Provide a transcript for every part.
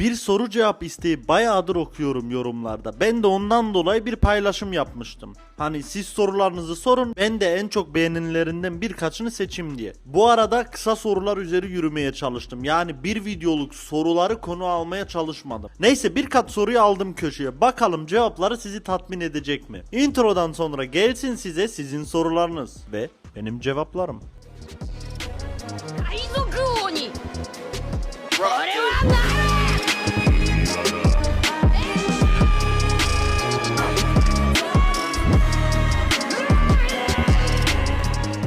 Bir soru cevap isteği bayağıdır okuyorum yorumlarda. Ben de ondan dolayı bir paylaşım yapmıştım. Hani siz sorularınızı sorun ben de en çok beğenilerinden birkaçını seçeyim diye. Bu arada kısa sorular üzeri yürümeye çalıştım. Yani bir videoluk soruları konu almaya çalışmadım. Neyse birkaç soruyu aldım köşeye. Bakalım cevapları sizi tatmin edecek mi? Introdan sonra gelsin size sizin sorularınız ve benim cevaplarım. 海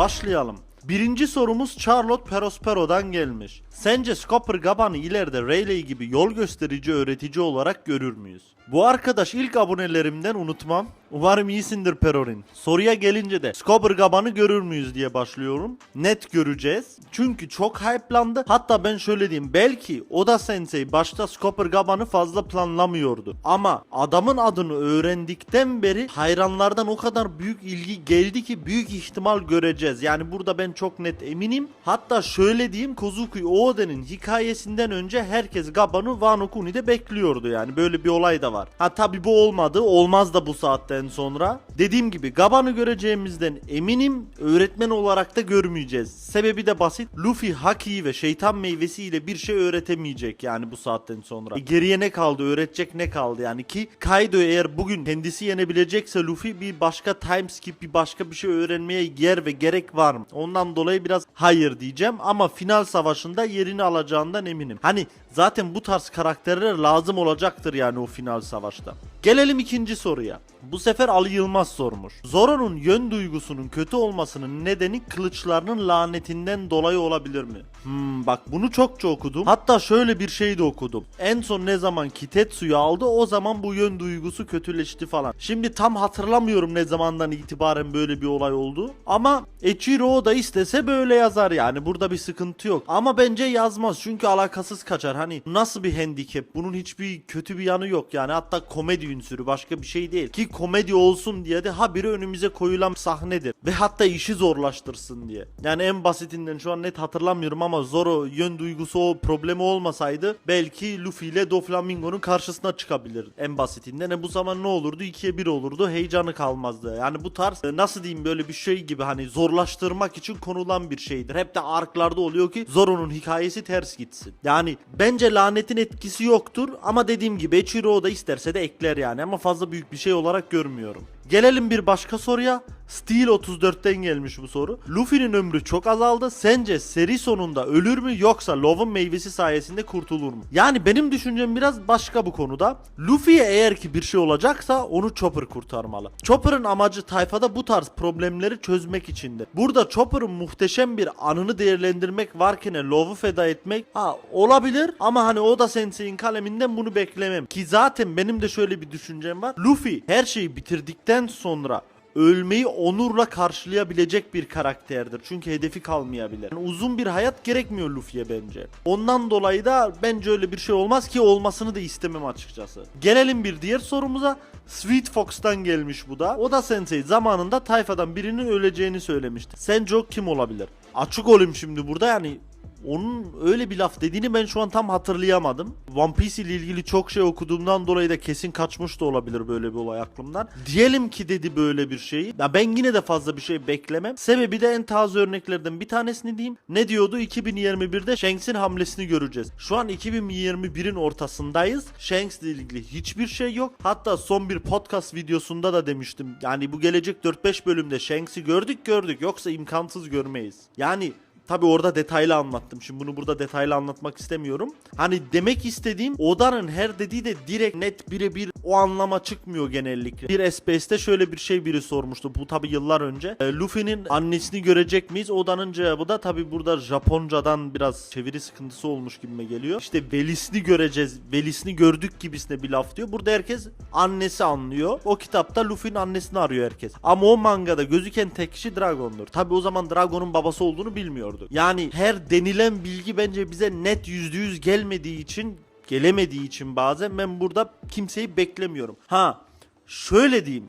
Başlayalım. Birinci sorumuz Charlotte Perospero'dan gelmiş. Sence Scopper Gaban'ı ileride Rayleigh gibi yol gösterici öğretici olarak görür müyüz? Bu arkadaş ilk abonelerimden unutmam. Umarım iyisindir Perorin. Soruya gelince de Scopper Gaban'ı görür müyüz diye başlıyorum. Net göreceğiz. Çünkü çok hype'landı. Hatta ben şöyle diyeyim. Belki Oda Sensei başta Scopper Gaban'ı fazla planlamıyordu. Ama adamın adını öğrendikten beri hayranlardan o kadar büyük ilgi geldi ki büyük ihtimal göreceğiz. Yani burada ben çok net eminim. Hatta şöyle diyeyim Kozuki Oden'in hikayesinden önce herkes Gaban'ı Wano Kuni'de bekliyordu yani. Böyle bir olay da var. Ha tabi bu olmadı. Olmaz da bu saatten sonra. Dediğim gibi Gaban'ı göreceğimizden eminim. Öğretmen olarak da görmeyeceğiz. Sebebi de basit. Luffy Haki ve şeytan meyvesiyle bir şey öğretemeyecek yani bu saatten sonra. E, geriye ne kaldı? Öğretecek ne kaldı yani ki Kaido eğer bugün kendisi yenebilecekse Luffy bir başka time skip bir başka bir şey öğrenmeye yer ve gerek var mı? Ondan dolayı biraz hayır diyeceğim ama final savaşında yerini alacağından eminim. Hani zaten bu tarz karakterler lazım olacaktır yani o final savaşta. Gelelim ikinci soruya. Bu sefer Ali Yılmaz sormuş. Zoro'nun yön duygusunun kötü olmasının nedeni kılıçlarının lanetinden dolayı olabilir mi? Hmm, bak bunu çokça okudum. Hatta şöyle bir şey de okudum. En son ne zaman Kitetsu'yu aldı o zaman bu yön duygusu kötüleşti falan. Şimdi tam hatırlamıyorum ne zamandan itibaren böyle bir olay oldu. Ama Echiro Oda istese böyle yazar yani. Burada bir sıkıntı yok. Ama bence yazmaz çünkü alakasız kaçar. Hani nasıl bir handicap? Bunun hiçbir kötü bir yanı yok yani. Hatta komedi ünsürü başka bir şey değil. Ki komedi olsun diye de habire önümüze koyulan sahnedir. Ve hatta işi zorlaştırsın diye. Yani en basitinden şu an net hatırlamıyorum ama Zoro yön duygusu o problemi olmasaydı belki Luffy ile Doflamingo'nun karşısına çıkabilir en basitinden. E bu zaman ne olurdu? 2'ye 1 olurdu. Heyecanı kalmazdı. Yani bu tarz e, nasıl diyeyim böyle bir şey gibi hani zorlaştırmak için konulan bir şeydir. Hep de arklarda oluyor ki Zoro'nun hikayesi ters gitsin. Yani bence lanetin etkisi yoktur ama dediğim gibi Echiro da isterse de ekler yani ama fazla büyük bir şey olarak görmüyorum. Gelelim bir başka soruya. Steel 34'ten gelmiş bu soru. Luffy'nin ömrü çok azaldı. Sence seri sonunda ölür mü yoksa Love'ın meyvesi sayesinde kurtulur mu? Yani benim düşüncem biraz başka bu konuda. Luffy'ye eğer ki bir şey olacaksa onu Chopper kurtarmalı. Chopper'ın amacı tayfada bu tarz problemleri çözmek içindir. Burada Chopper'ın muhteşem bir anını değerlendirmek varken Love'ı feda etmek ha olabilir ama hani Oda Sensei'nin kaleminden bunu beklemem. Ki zaten benim de şöyle bir düşüncem var. Luffy her şeyi bitirdikten sonra ölmeyi onurla karşılayabilecek bir karakterdir. Çünkü hedefi kalmayabilir. Yani uzun bir hayat gerekmiyor Luffy'ye bence. Ondan dolayı da bence öyle bir şey olmaz ki olmasını da istemem açıkçası. Gelelim bir diğer sorumuza. Sweet Fox'tan gelmiş bu da. O da Sensei zamanında tayfadan birinin öleceğini söylemişti. Sence o kim olabilir? Açık olayım şimdi burada yani onun öyle bir laf dediğini ben şu an tam hatırlayamadım. One Piece ile ilgili çok şey okuduğumdan dolayı da kesin kaçmış da olabilir böyle bir olay aklımdan. Diyelim ki dedi böyle bir şeyi. Ya ben yine de fazla bir şey beklemem. Sebebi de en taze örneklerden bir tanesini diyeyim. Ne diyordu? 2021'de Shanks'in hamlesini göreceğiz. Şu an 2021'in ortasındayız. Shanks ile ilgili hiçbir şey yok. Hatta son bir podcast videosunda da demiştim. Yani bu gelecek 4-5 bölümde Shanks'i gördük gördük. Yoksa imkansız görmeyiz. Yani Tabi orada detaylı anlattım. Şimdi bunu burada detaylı anlatmak istemiyorum. Hani demek istediğim Oda'nın her dediği de direkt net birebir o anlama çıkmıyor genellikle. Bir SPS'te şöyle bir şey biri sormuştu. Bu tabi yıllar önce. E, Luffy'nin annesini görecek miyiz? Oda'nın cevabı da tabi burada Japoncadan biraz çeviri sıkıntısı olmuş gibime geliyor. İşte velisini göreceğiz. Velisini gördük gibisine bir laf diyor. Burada herkes annesi anlıyor. O kitapta Luffy'nin annesini arıyor herkes. Ama o mangada gözüken tek kişi Dragon'dur. Tabi o zaman Dragon'un babası olduğunu bilmiyordu. Yani her denilen bilgi bence bize net yüzde yüz gelmediği için gelemediği için bazen ben burada kimseyi beklemiyorum. Ha şöyle diyeyim.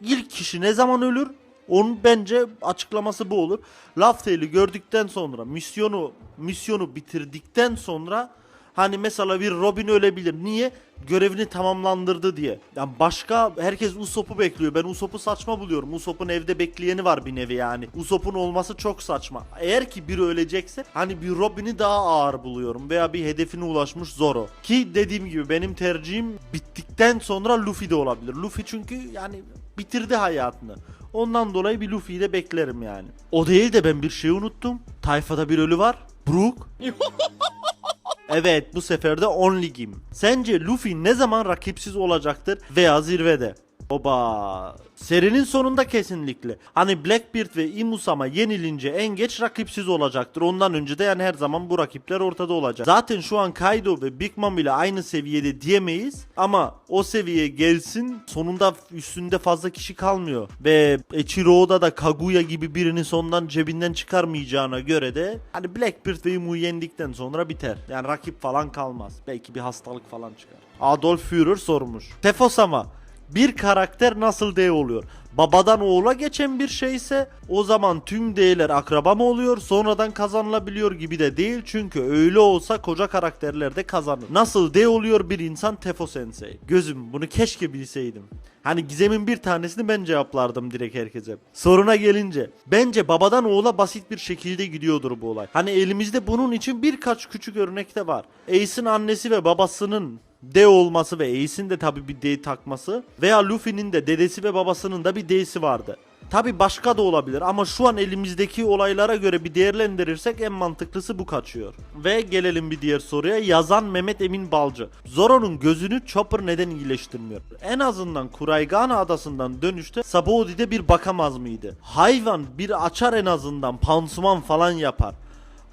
İlk kişi ne zaman ölür? Onun bence açıklaması bu olur. Laugh Tale'i gördükten sonra misyonu misyonu bitirdikten sonra Hani mesela bir Robin ölebilir. Niye? Görevini tamamlandırdı diye. Yani başka herkes Usopp'u bekliyor. Ben Usopp'u saçma buluyorum. Usopp'un evde bekleyeni var bir nevi yani. Usopp'un olması çok saçma. Eğer ki biri ölecekse hani bir Robin'i daha ağır buluyorum. Veya bir hedefine ulaşmış Zoro. Ki dediğim gibi benim tercihim bittikten sonra Luffy de olabilir. Luffy çünkü yani bitirdi hayatını. Ondan dolayı bir Luffy'yi de beklerim yani. O değil de ben bir şey unuttum. Tayfada bir ölü var. Brook. Evet bu sefer de Only Game. Sence Luffy ne zaman rakipsiz olacaktır veya zirvede? Oba. Serinin sonunda kesinlikle. Hani Blackbeard ve Imusama yenilince en geç rakipsiz olacaktır. Ondan önce de yani her zaman bu rakipler ortada olacak. Zaten şu an Kaido ve Big Mom ile aynı seviyede diyemeyiz. Ama o seviyeye gelsin sonunda üstünde fazla kişi kalmıyor. Ve Eiichiro Oda da Kaguya gibi birini sondan cebinden çıkarmayacağına göre de hani Blackbeard ve Imu'yu yendikten sonra biter. Yani rakip falan kalmaz. Belki bir hastalık falan çıkar. Adolf Führer sormuş. Tefosama bir karakter nasıl D oluyor? Babadan oğula geçen bir şeyse o zaman tüm D'ler akraba mı oluyor sonradan kazanılabiliyor gibi de değil çünkü öyle olsa koca karakterler de kazanır. Nasıl D oluyor bir insan Tefo Sensei? Gözüm bunu keşke bilseydim. Hani gizemin bir tanesini ben cevaplardım direkt herkese. Soruna gelince bence babadan oğula basit bir şekilde gidiyordur bu olay. Hani elimizde bunun için birkaç küçük örnek de var. Ace'in annesi ve babasının D olması ve Ace'in de tabi bir D takması veya Luffy'nin de dedesi ve babasının da bir D'si vardı. Tabi başka da olabilir ama şu an elimizdeki olaylara göre bir değerlendirirsek en mantıklısı bu kaçıyor. Ve gelelim bir diğer soruya. Yazan Mehmet Emin Balcı. Zoro'nun gözünü Chopper neden iyileştirmiyor? En azından Kuraygana adasından dönüşte Sabaodi'de bir bakamaz mıydı? Hayvan bir açar en azından pansuman falan yapar.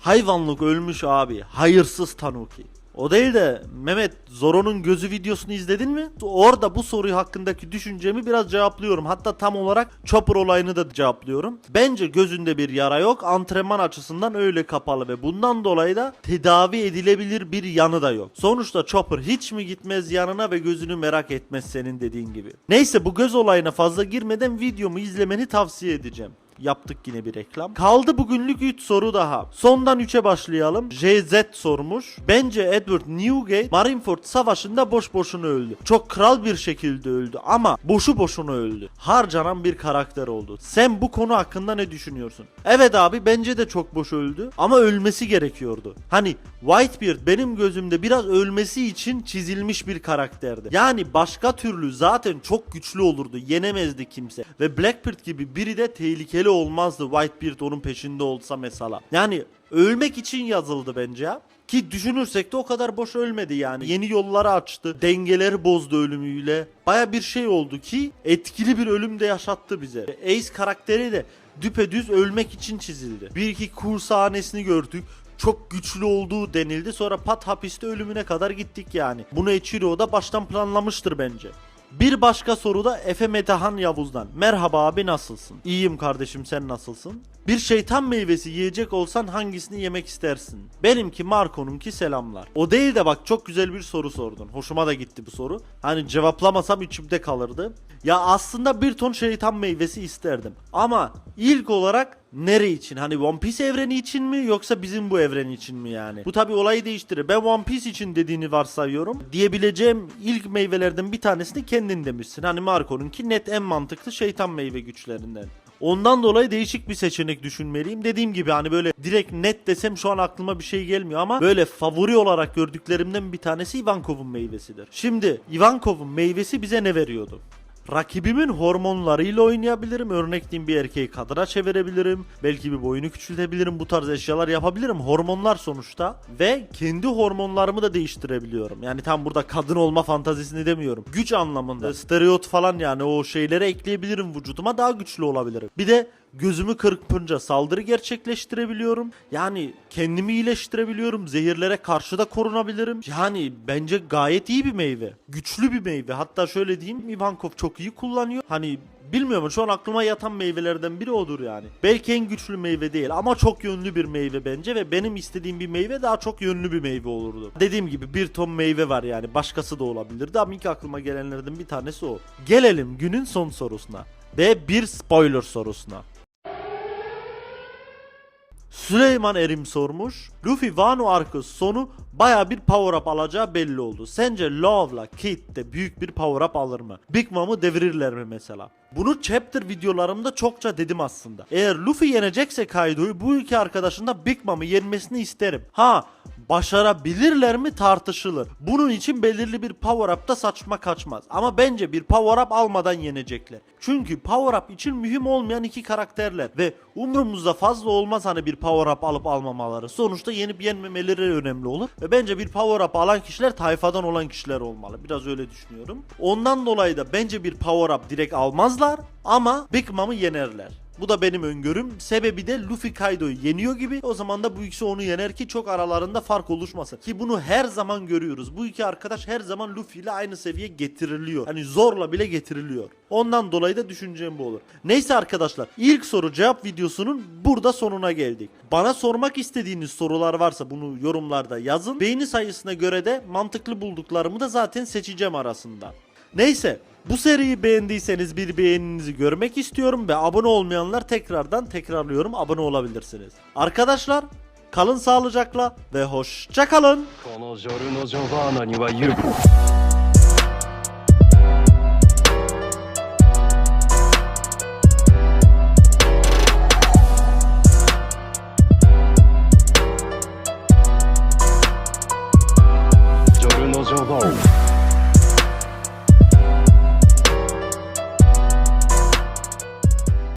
Hayvanlık ölmüş abi. Hayırsız Tanuki. O değil de Mehmet Zoro'nun gözü videosunu izledin mi? Orada bu soruyu hakkındaki düşüncemi biraz cevaplıyorum. Hatta tam olarak Chopper olayını da cevaplıyorum. Bence gözünde bir yara yok. Antrenman açısından öyle kapalı ve bundan dolayı da tedavi edilebilir bir yanı da yok. Sonuçta Chopper hiç mi gitmez yanına ve gözünü merak etmez senin dediğin gibi. Neyse bu göz olayına fazla girmeden videomu izlemeni tavsiye edeceğim. Yaptık yine bir reklam. Kaldı bugünlük 3 soru daha. Sondan 3'e başlayalım. JZ sormuş. Bence Edward Newgate Marineford savaşında boş boşuna öldü. Çok kral bir şekilde öldü ama boşu boşuna öldü. Harcanan bir karakter oldu. Sen bu konu hakkında ne düşünüyorsun? Evet abi bence de çok boş öldü ama ölmesi gerekiyordu. Hani Whitebeard benim gözümde biraz ölmesi için çizilmiş bir karakterdi. Yani başka türlü zaten çok güçlü olurdu. Yenemezdi kimse. Ve Blackbeard gibi biri de tehlikeli olmazdı Whitebeard onun peşinde olsa mesela. Yani ölmek için yazıldı bence. Ki düşünürsek de o kadar boş ölmedi yani. Yeni yolları açtı. Dengeleri bozdu ölümüyle. Baya bir şey oldu ki etkili bir ölüm de yaşattı bize. Ace karakteri de düpedüz ölmek için çizildi. Bir iki kur sahnesini gördük çok güçlü olduğu denildi. Sonra pat hapiste ölümüne kadar gittik yani. Bunu Eiichiro da baştan planlamıştır bence. Bir başka soru da Efe Metehan Yavuz'dan. Merhaba abi nasılsın? İyiyim kardeşim sen nasılsın? Bir şeytan meyvesi yiyecek olsan hangisini yemek istersin? Benimki Marco'nunki selamlar. O değil de bak çok güzel bir soru sordun. Hoşuma da gitti bu soru. Hani cevaplamasam içimde kalırdı. Ya aslında bir ton şeytan meyvesi isterdim. Ama ilk olarak nere için? Hani One Piece evreni için mi yoksa bizim bu evren için mi yani? Bu tabi olayı değiştirir. Ben One Piece için dediğini varsayıyorum. Diyebileceğim ilk meyvelerden bir tanesini kendin demişsin. Hani Marco'nunki net en mantıklı şeytan meyve güçlerinden. Ondan dolayı değişik bir seçenek düşünmeliyim. Dediğim gibi hani böyle direkt net desem şu an aklıma bir şey gelmiyor ama böyle favori olarak gördüklerimden bir tanesi Ivankov'un meyvesidir. Şimdi Ivankov'un meyvesi bize ne veriyordu? Rakibimin hormonlarıyla oynayabilirim. Örnek diyeyim bir erkeği kadına çevirebilirim. Belki bir boyunu küçültebilirim. Bu tarz eşyalar yapabilirim. Hormonlar sonuçta. Ve kendi hormonlarımı da değiştirebiliyorum. Yani tam burada kadın olma fantazisini demiyorum. Güç anlamında. Stereot falan yani o şeyleri ekleyebilirim vücuduma. Daha güçlü olabilirim. Bir de gözümü kırpınca saldırı gerçekleştirebiliyorum. Yani kendimi iyileştirebiliyorum. Zehirlere karşı da korunabilirim. Yani bence gayet iyi bir meyve. Güçlü bir meyve. Hatta şöyle diyeyim Ivankov çok iyi kullanıyor. Hani Bilmiyorum şu an aklıma yatan meyvelerden biri odur yani. Belki en güçlü meyve değil ama çok yönlü bir meyve bence ve benim istediğim bir meyve daha çok yönlü bir meyve olurdu. Dediğim gibi bir ton meyve var yani başkası da olabilirdi ama ilk aklıma gelenlerden bir tanesi o. Gelelim günün son sorusuna ve bir spoiler sorusuna. Süleyman Erim sormuş. Luffy Wano arkı sonu baya bir power up alacağı belli oldu. Sence Love'la Kid de büyük bir power up alır mı? Big Mom'u devirirler mi mesela? Bunu chapter videolarımda çokça dedim aslında. Eğer Luffy yenecekse Kaido'yu bu iki arkadaşında Big Mom'u yenmesini isterim. Ha başarabilirler mi tartışılır. Bunun için belirli bir power up da saçma kaçmaz. Ama bence bir power up almadan yenecekler. Çünkü power up için mühim olmayan iki karakterler ve umurumuzda fazla olmaz hani bir power up alıp almamaları. Sonuçta yenip yenmemeleri önemli olur. Ve bence bir power up alan kişiler tayfadan olan kişiler olmalı. Biraz öyle düşünüyorum. Ondan dolayı da bence bir power up direkt almazlar ama Big Mom'u yenerler. Bu da benim öngörüm. Sebebi de Luffy Kaido'yu yeniyor gibi. O zaman da bu ikisi onu yener ki çok aralarında fark oluşmasın. Ki bunu her zaman görüyoruz. Bu iki arkadaş her zaman Luffy ile aynı seviye getiriliyor. Hani zorla bile getiriliyor. Ondan dolayı da düşüncem bu olur. Neyse arkadaşlar ilk soru cevap videosunun burada sonuna geldik. Bana sormak istediğiniz sorular varsa bunu yorumlarda yazın. Beğeni sayısına göre de mantıklı bulduklarımı da zaten seçeceğim arasında. Neyse bu seriyi beğendiyseniz bir beğeninizi görmek istiyorum ve abone olmayanlar tekrardan tekrarlıyorum abone olabilirsiniz. Arkadaşlar kalın sağlıcakla ve hoşça kalın.